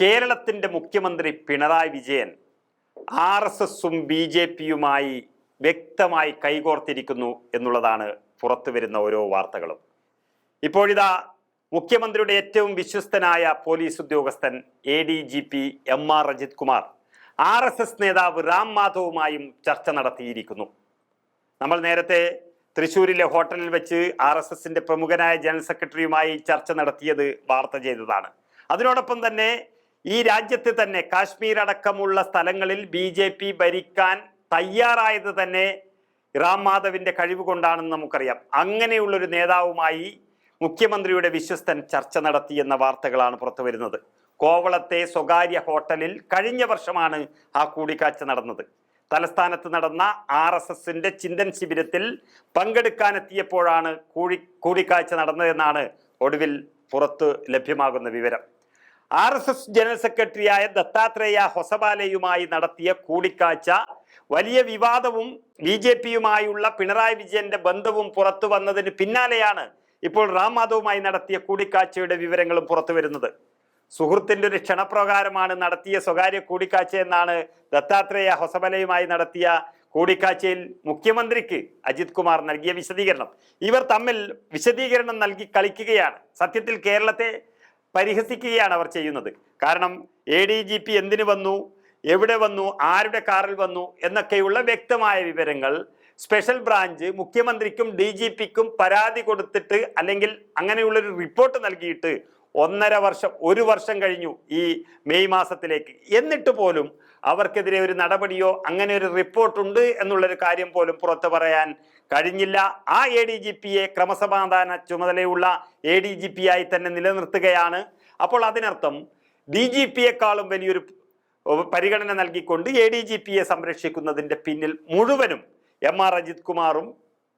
കേരളത്തിന്റെ മുഖ്യമന്ത്രി Pinarayi Vijayan R S എസും ബി ജെ പിയുമായി വ്യക്തമായി കൈകോർത്തിരിക്കുന്നു എന്നുള്ളതാണ് പുറത്തു വരുന്ന ഓരോ വാർത്തകളും. ഇപ്പോഴിതാ മുഖ്യമന്ത്രിയുടെ ഏറ്റവും വിശ്വസ്തനായ പോലീസ് ഉദ്യോഗസ്ഥൻ A D G P M R Ajith Kumar R S S നേതാവ് റാം മാധവുമായും ചർച്ച നടത്തിയിരിക്കുന്നു. നമ്മൾ നേരത്തെ തൃശ്ശൂരിലെ ഹോട്ടലിൽ വെച്ച് ആർ എസ് എസിന്റെ പ്രമുഖനായ ജനറൽ സെക്രട്ടറിയുമായി ചർച്ച നടത്തിയത് വാർത്ത ചെയ്തതാണ്. അതിനോടൊപ്പം തന്നെ ഈ രാജ്യത്ത് തന്നെ കാശ്മീർ അടക്കമുള്ള സ്ഥലങ്ങളിൽ ബി ജെ പി ഭരിക്കാൻ തയ്യാറായത് തന്നെ റാം മാധവിന്റെ കഴിവ് കൊണ്ടാണെന്ന് നമുക്കറിയാം. അങ്ങനെയുള്ളൊരു നേതാവുമായി മുഖ്യമന്ത്രിയുടെ വിശ്വസ്തൻ ചർച്ച നടത്തി എന്ന വാർത്തകളാണ് പുറത്തു വരുന്നത്. കോവളത്തെ സ്വകാര്യ ഹോട്ടലിൽ കഴിഞ്ഞ വർഷമാണ് ആ കൂടിക്കാഴ്ച നടന്നത്. തലസ്ഥാനത്ത് നടന്ന ആർ എസ് എസിന്റെ ചിന്തൻ ശിബിരത്തിൽ പങ്കെടുക്കാനെത്തിയപ്പോഴാണ് കൂടി കൂടിക്കാഴ്ച നടന്നതെന്നാണ് ഒടുവിൽ പുറത്ത് ലഭ്യമാകുന്ന വിവരം. ആർ എസ് എസ് ജനറൽ സെക്രട്ടറിയായ ദത്താത്രേയ ഹൊസബാലയുമായി നടത്തിയ കൂടിക്കാഴ്ച വലിയ വിവാദവും ബി ജെ പിയുമായുള്ള പിണറായി വിജയന്റെ ബന്ധവും പുറത്തു വന്നതിന് പിന്നാലെയാണ് ഇപ്പോൾ റാം മാധവുമായി നടത്തിയ കൂടിക്കാഴ്ചയുടെ വിവരങ്ങളും പുറത്തു വരുന്നത്. സുഹൃത്തിന്റെ ഒരു ക്ഷണപ്രകാരമാണ് നടത്തിയ സ്വകാര്യ കൂടിക്കാഴ്ച എന്നാണ് ദത്താത്രേയ ഹൊസബലയുമായി നടത്തിയ കൂടിക്കാഴ്ചയിൽ മുഖ്യമന്ത്രിക്ക് അജിത് കുമാർ നൽകിയ വിശദീകരണം. ഇവർ തമ്മിൽ വിശദീകരണം നൽകി കളിക്കുകയാണ്. സത്യത്തിൽ കേരളത്തെ പരിഹസിക്കുകയാണ് അവർ ചെയ്യുന്നത്. കാരണം എ ഡി ജി പി എന്തിനു വന്നു? എവിടെ വന്നു? ആരുടെ കാറിൽ വന്നു? എന്നൊക്കെയുള്ള വ്യക്തമായ വിവരങ്ങൾ സ്പെഷ്യൽ ബ്രാഞ്ച് മുഖ്യമന്ത്രിക്കും ഡി ജി പിക്കും പരാതി കൊടുത്തിട്ട് അല്ലെങ്കിൽ അങ്ങനെയുള്ളൊരു റിപ്പോർട്ട് നൽകിയിട്ട് ഒന്നര വർഷം ഒരു വർഷം കഴിഞ്ഞു ഈ മെയ് മാസത്തിലേക്ക്. എന്നിട്ട് പോലും അവർക്കെതിരെ ഒരു നടപടിയോ അങ്ങനെ ഒരു റിപ്പോർട്ടുണ്ട് എന്നുള്ളൊരു കാര്യം പോലും പുറത്തു പറയാൻ കഴിഞ്ഞില്ല. ആ എ ഡി ജി പിയെ ക്രമസമാധാന ചുമതലയുള്ള എ ഡി ജി പി ആയി തന്നെ നിലനിർത്തുകയാണ്. അപ്പോൾ അതിനർത്ഥം ഡി ജി പിയെക്കാളും വലിയൊരു പരിഗണന നൽകിക്കൊണ്ട് എ ഡി ജി പിയെ സംരക്ഷിക്കുന്നതിന്റെ പിന്നിൽ മുഴുവനും എം ആർ അജിത് കുമാറും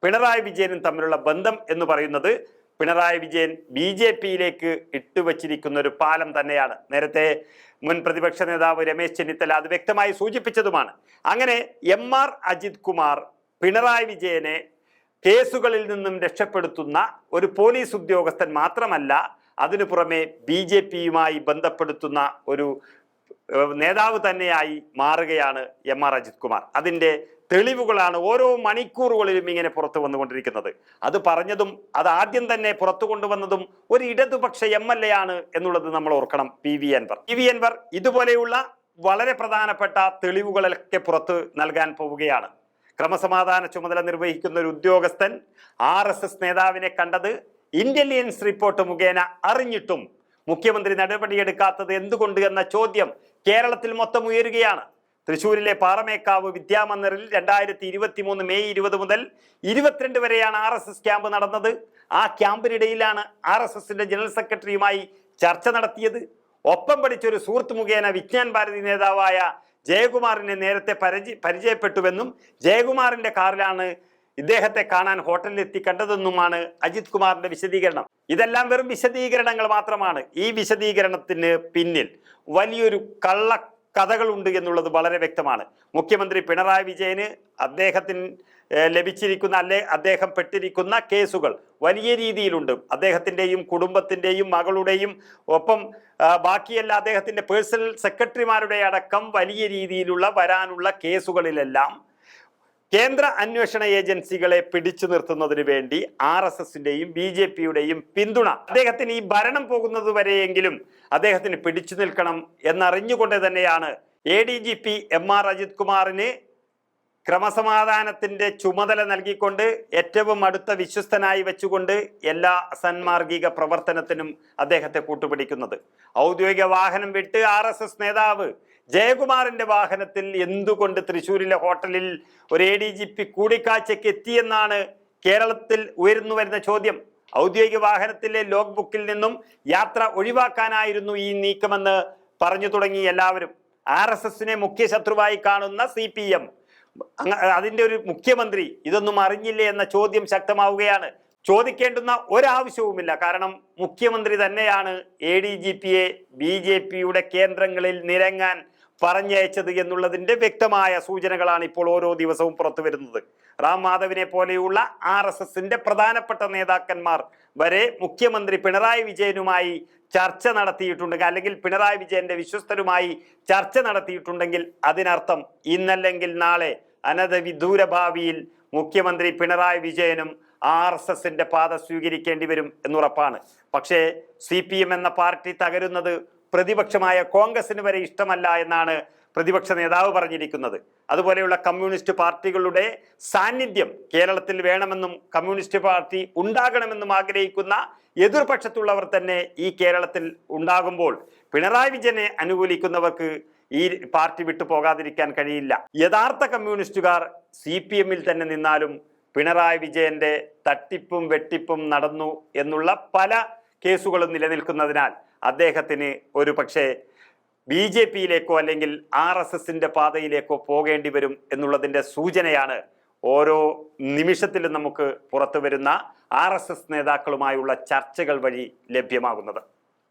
പിണറായി വിജയനും തമ്മിലുള്ള ബന്ധം എന്ന് പറയുന്നത് പിണറായി വിജയൻ ബി ജെ പിയിലേക്ക് ഇട്ടുവച്ചിരിക്കുന്ന ഒരു പാലം തന്നെയാണ്. നേരത്തെ മുൻ പ്രതിപക്ഷ നേതാവ് രമേശ് ചെന്നിത്തല അത് വ്യക്തമായി സൂചിപ്പിച്ചതുമാണ്. അങ്ങനെ എം ആർ അജിത് കുമാർ പിണറായി വിജയനെ കേസുകളിൽ നിന്നും രക്ഷപ്പെടുത്തുന്ന ഒരു പോലീസ് ഉദ്യോഗസ്ഥൻ മാത്രമല്ല അതിനു പുറമെ ബി ജെ പിയുമായി ബന്ധപ്പെടുത്തുന്ന ഒരു നേതാവ് തന്നെയായി മാറുകയാണ് എം ആർ അജിത് കുമാർ. അതിന്റെ തെളിവുകളാണ് ഓരോ മണിക്കൂറുകളിലും ഇങ്ങനെ പുറത്തു വന്നുകൊണ്ടിരിക്കുന്നത്. അത് പറഞ്ഞതും അത് ആദ്യം തന്നെ പുറത്തു കൊണ്ടുവന്നതും ഒരു ഇടതുപക്ഷ എം എൽ എ ആണ് എന്നുള്ളത് നമ്മൾ ഓർക്കണം. P V Anvar P V Anvar ഇതുപോലെയുള്ള വളരെ പ്രധാനപ്പെട്ട തെളിവുകളൊക്കെ പുറത്ത് നൽകാൻ പോവുകയാണ്. ക്രമസമാധാന ചുമതല നിർവഹിക്കുന്ന ഒരു ഉദ്യോഗസ്ഥൻ ആർ എസ് എസ് നേതാവിനെ കണ്ടത് ഇന്റലിജൻസ് റിപ്പോർട്ട് മുഖേന അറിഞ്ഞിട്ടും മുഖ്യമന്ത്രി നടപടിയെടുക്കാത്തത് എന്തുകൊണ്ട് എന്ന ചോദ്യം കേരളത്തിൽ മൊത്തം ഉയരുകയാണ്. തൃശൂരിലെ പാറമേക്കാവ് വിദ്യാമന്ദിറിൽ രണ്ടായിരത്തി ഇരുപത്തി മൂന്ന് മെയ് ഇരുപത് മുതൽ ഇരുപത്തിരണ്ട് വരെയാണ് ആർ എസ് എസ് ക്യാമ്പ് നടന്നത്. ആ ക്യാമ്പിനിടയിലാണ് ആർ എസ് എസിന്റെ ജനറൽ സെക്രട്ടറിയുമായി ചർച്ച നടത്തിയത്. ഒപ്പം പഠിച്ച ഒരു സുഹൃത്ത് മുഖേന വിജ്ഞാൻ ഭാരതി നേതാവായ ജയകുമാറിനെ നേരത്തെ പരിചയ പരിചയപ്പെട്ടുവെന്നും ജയകുമാറിന്റെ കാറിലാണ് ഇദ്ദേഹത്തെ കാണാൻ ഹോട്ടലിൽ എത്തി കണ്ടതെന്നുമാണ് അജിത് കുമാറിന്റെ വിശദീകരണം. ഇതെല്ലാം വെറും വിശദീകരണങ്ങൾ മാത്രമാണ്. ഈ വിശദീകരണത്തിന് പിന്നിൽ വലിയൊരു കള്ള കഥകളുണ്ട് എന്നുള്ളത് വളരെ വ്യക്തമാണ്. മുഖ്യമന്ത്രി പിണറായി വിജയന് അദ്ദേഹത്തിന് ലഭിച്ചിരിക്കുന്ന അല്ലെ അദ്ദേഹം പെട്ടിരിക്കുന്ന കേസുകൾ വലിയ രീതിയിലുണ്ട്. അദ്ദേഹത്തിന്റെയും കുടുംബത്തിന്റെയും മകളുടെയും ഒപ്പം ബാക്കിയെല്ലാം അദ്ദേഹത്തിന്റെ പേഴ്സണൽ സെക്രട്ടറിമാരുടെ അടക്കം വലിയ രീതിയിലുള്ള വരാനുള്ള കേസുകളിലെല്ലാം കേന്ദ്ര അന്വേഷണ ഏജൻസികളെ പിടിച്ചു നിർത്തുന്നതിന് വേണ്ടി ആർ എസ് എസിന്റെയും ബി ജെ പിയുടെയും പിന്തുണ. അദ്ദേഹത്തിന് ഈ ഭരണം പോകുന്നത് വരെയെങ്കിലും അദ്ദേഹത്തിന് പിടിച്ചു നിൽക്കണം എന്നറിഞ്ഞുകൊണ്ട് തന്നെയാണ് A D G P M R Ajith കുമാറിന് ക്രമസമാധാനത്തിന്റെ ചുമതല നൽകിക്കൊണ്ട് ഏറ്റവും അടുത്ത വിശ്വസ്തനായി വെച്ചുകൊണ്ട് എല്ലാ സന്മാർഗിക പ്രവർത്തനത്തിനും അദ്ദേഹത്തെ കൂട്ടുപിടിക്കുന്നത്. ഔദ്യോഗിക വാഹനം വിട്ട് ആർ നേതാവ് ജയകുമാറിന്റെ വാഹനത്തിൽ എന്തുകൊണ്ട് തൃശ്ശൂരിലെ ഹോട്ടലിൽ ഒരു എ ഡി ജി പി കൂടിക്കാഴ്ചയ്ക്ക് എത്തിയെന്നാണ് കേരളത്തിൽ ഉയർന്നു വരുന്ന ചോദ്യം. ഔദ്യോഗിക വാഹനത്തിലെ ലോഗ് ബുക്കിൽ നിന്നും യാത്ര ഒഴിവാക്കാനായിരുന്നു ഈ നീക്കമെന്ന് പറഞ്ഞു തുടങ്ങി എല്ലാവരും. ആർ എസ് എസിനെ മുഖ്യ ശത്രുവായി കാണുന്ന സി പി എം. അതിന്റെ ഒരു മുഖ്യമന്ത്രി ഇതൊന്നും അറിഞ്ഞില്ലേ എന്ന ചോദ്യം ശക്തമാവുകയാണ്. ചോദിക്കേണ്ടുന്ന ഒരാവശ്യവുമില്ല. കാരണം മുഖ്യമന്ത്രി തന്നെയാണ് എ ഡി ജി പിയെ ബി ജെ പിയുടെ കേന്ദ്രങ്ങളിൽ നിരങ്ങാൻ പറഞ്ഞയച്ചത് എന്നുള്ളതിന്റെ വ്യക്തമായ സൂചനകളാണ് ഇപ്പോൾ ഓരോ ദിവസവും പുറത്തു വരുന്നത്. റാം മാധവിനെ പോലെയുള്ള ആർ എസ് എസിന്റെ പ്രധാനപ്പെട്ട നേതാക്കന്മാർ വരെ മുഖ്യമന്ത്രി പിണറായി വിജയനുമായി ചർച്ച നടത്തിയിട്ടുണ്ട് അല്ലെങ്കിൽ പിണറായി വിജയന്റെ വിശ്വസ്തരുമായി ചർച്ച നടത്തിയിട്ടുണ്ടെങ്കിൽ അതിനർത്ഥം ഇന്നല്ലെങ്കിൽ നാളെ അനധവിദൂര ഭാവിയിൽ മുഖ്യമന്ത്രി പിണറായി വിജയനും ആർ എസ് എസിന്റെ പാത സ്വീകരിക്കേണ്ടി വരും എന്നുറപ്പാണ് പക്ഷേ സി പി എം എന്ന പാർട്ടി തകരുന്നത് പ്രതിപക്ഷമായ കോൺഗ്രസിന് വരെ ഇഷ്ടമല്ല എന്നാണ് പ്രതിപക്ഷ നേതാവ് പറഞ്ഞിരിക്കുന്നത്. അതുപോലെയുള്ള കമ്മ്യൂണിസ്റ്റ് പാർട്ടികളുടെ സാന്നിധ്യം കേരളത്തിൽ വേണമെന്നും കമ്മ്യൂണിസ്റ്റ് പാർട്ടി ഉണ്ടാകണമെന്നും ആഗ്രഹിക്കുന്ന എതിർപക്ഷത്തുള്ളവർ തന്നെ ഈ കേരളത്തിൽ ഉണ്ടാകുമ്പോൾ പിണറായി വിജയനെ അനുകൂലിക്കുന്നവർക്ക് ഈ പാർട്ടി വിട്ടു പോകാതിരിക്കാൻ കഴിയില്ല. യഥാർത്ഥ കമ്മ്യൂണിസ്റ്റുകാർ സി പി എമ്മിൽ തന്നെ നിന്നാലും പിണറായി വിജയന്റെ തട്ടിപ്പും വെട്ടിപ്പും നടന്നു എന്നുള്ള പല കേസുകളും നിലനിൽക്കുന്നതിനാൽ അദ്ദേഹത്തിന് ഒരു പക്ഷേ ബി ജെ പിയിലേക്കോ അല്ലെങ്കിൽ ആർ എസ് എസിന്റെ പാതയിലേക്കോ പോകേണ്ടി വരും എന്നുള്ളതിന്റെ സൂചനയാണ് ഓരോ നിമിഷത്തിലും നമുക്ക് പുറത്തു വരുന്ന ആർ എസ് എസ് നേതാക്കളുമായുള്ള ചർച്ചകൾ വഴി ലഭ്യമാകുന്നത്.